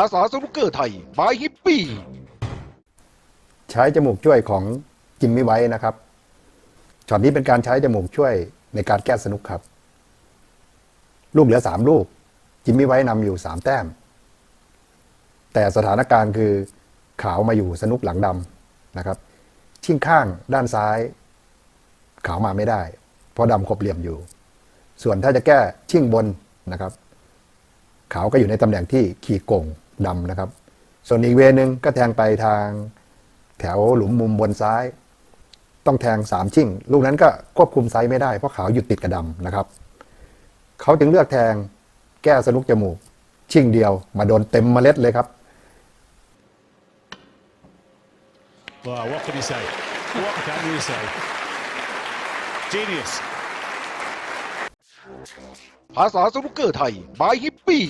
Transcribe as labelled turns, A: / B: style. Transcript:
A: ภาษาสนุกเกอร์ไทยบายฮิปปี้
B: ใช้จมูกช่วยของจิมมี่ไว้นะครับช็อตนี้เป็นการใช้จมูกช่วยในการแก้สนุกครับ ลูกเหลือสามลูก จิมมี่ไว้นำอยู่สามแต้ม แต่สถานการณ์คือขาวมาอยู่สนุกหลังดำนะครับ ชิ่งข้างด้านซ้าย ขาวมาไม่ได้ เพราะดำครบเหลี่ยมอยู่ ส่วนถ้าจะแก้ชิ่งบนนะครับ ขาวก็อยู่ในตำแหน่งที่ขีดโกง ดำนะครับ ส่วนอีกเวนึงก็แทงไปทางแถวหลุมมุมบนซ้าย ต้องแทงสามชิ่ง ลูกนั้นก็ควบคุมไซส์ไม่ได้เพราะขาวหยุดติดกระดำนะครับ เขาจึงเลือกแทงแก้สนุกจมูก ชิ่งเดียวมาโดนเต็มเมล็ดเลยครับ
C: Well, what can you say? What can you say? Genius.
A: ภาษาสนุกเกอร์ไทย บายฮิปปี้